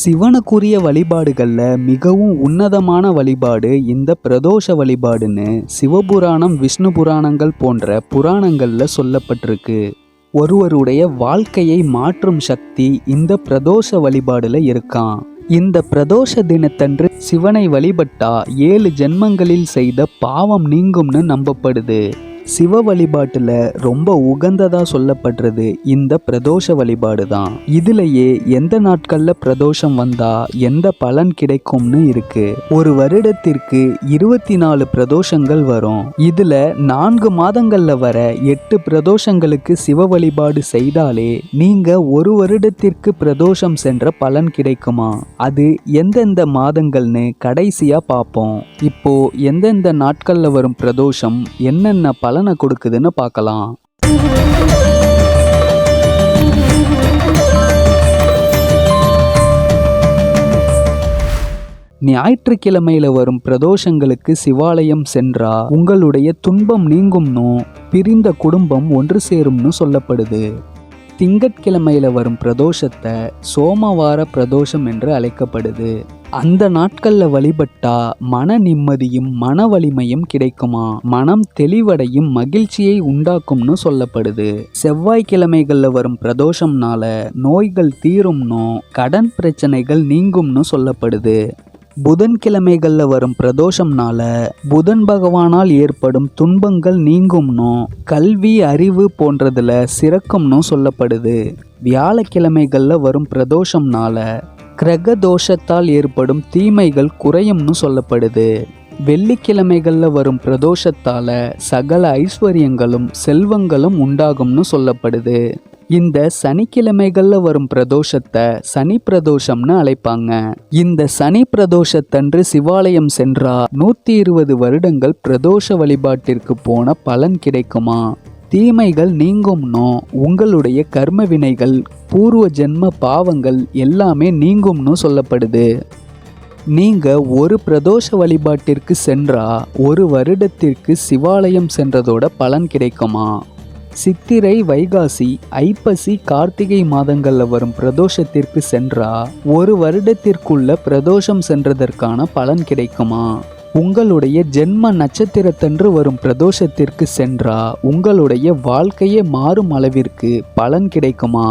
சிவனுக்குரிய வழிபாடுகளில் மிகவும் உன்னதமான வழிபாடு இந்த பிரதோஷ வழிபாடுன்னு சிவபுராணம் விஷ்ணு புராணங்கள் போன்ற புராணங்களில் சொல்லப்பட்டிருக்கு. ஒருவருடைய வாழ்க்கையை மாற்றும் சக்தி இந்த பிரதோஷ வழிபாடுல இருக்கான் இந்த பிரதோஷ தினத்தன்று சிவனை வழிபட்டா ஏழு ஜென்மங்களில் செய்த பாவம் நீங்கும்னு நம்பப்படுது. சிவ வழிபாட்டுல ரொம்ப உகந்ததா சொல்லப்படுறது இந்த பிரதோஷ வழிபாடு தான். இதுலயே எந்த நாட்கள்ல பிரதோஷம் வந்தா எந்த பலன் கிடைக்கும்னு இருக்கு. ஒரு வருடத்திற்கு இருபத்தி நாலு பிரதோஷங்கள் வரும். இதுல நான்கு மாதங்கள்ல வர எட்டு பிரதோஷங்களுக்கு சிவ வழிபாடு செய்தாலே நீங்க ஒரு வருடத்திற்கு பிரதோஷம் சென்ற பலன் கிடைக்குமா? அது எந்தெந்த மாதங்கள்னு கடைசியா பார்ப்போம் இப்போ எந்தெந்த நாட்கள்ல வரும் பிரதோஷம் என்னென்ன பலன் கொடுக்குதுன்னு பார்க்கலாம். ஞாயிற்றுக்கிழமையில வரும் பிரதோஷங்களுக்கு சிவாலயம் சென்றா உங்களுடைய துன்பம் நீங்கும்னு பிரிந்த குடும்பம் ஒன்று சேரும்னு சொல்லப்படுது. திங்கட்கிழமையில வரும் பிரதோஷத்தை சோமவார பிரதோஷம் என்று அழைக்கப்படுது. அந்த நாட்கள்ல வழிபட்டா மன நிம்மதியும் மன வலிமையும் கிடைக்குமா? மனம் தெளிவடையும் மகிழ்ச்சியை உண்டாக்கும்னு சொல்லப்படுது. செவ்வாய்க்கிழமைகள்ல வரும் பிரதோஷம்னால நோய்கள் தீரும்னும் கடன் பிரச்சனைகள் நீங்கும்னு சொல்லப்படுது. புதன்கிழமைகள்ல வரும் பிரதோஷம்னால புதன் பகவானால் ஏற்படும் துன்பங்கள் நீங்கும்னும் கல்வி அறிவு போன்றதுல சிறக்கும்னு சொல்லப்படுது. வியாழக்கிழமைகள்ல வரும் பிரதோஷம்னால கிரக தோஷத்தால் ஏற்படும் தீமைகள் குறையும்னு சொல்லப்படுது. வெள்ளிக்கிழமைகளில் வரும் பிரதோஷத்தால சகல ஐஸ்வர்யங்களும் செல்வங்களும் உண்டாகும்னு சொல்லப்படுது. இந்த சனிக்கிழமைகளில் வரும் பிரதோஷத்தை சனி பிரதோஷம்னு அழைப்பாங்க. இந்த சனி பிரதோஷத்தன்று சிவாலயம் சென்றா நூத்தி இருபது வருடங்கள் பிரதோஷ வழிபாட்டிற்கு போன பலன் கிடைக்குமா? தீமைகள் நீங்கும்னோ உங்களுடைய கர்ம வினைகள் பூர்வ ஜென்ம பாவங்கள் எல்லாமே நீங்கும்னு சொல்லப்படுது. நீங்கள் ஒரு பிரதோஷ வழிபாட்டிற்கு சென்றா ஒரு வருடத்திற்கு சிவாலயம் சென்றதோட பலன் கிடைக்குமா? சித்திரை வைகாசி ஐப்பசி கார்த்திகை மாதங்களில் வரும் பிரதோஷத்திற்கு சென்றா ஒரு வருடத்திற்குள்ள பிரதோஷம் சென்றதற்கான பலன் கிடைக்குமா? உங்களுடைய ஜென்ம நட்சத்திரத்தன்று வரும் பிரதோஷத்திற்கு சென்றா உங்களுடைய வாழ்க்கையே மாறும் அளவிற்கு பலன் கிடைக்குமா?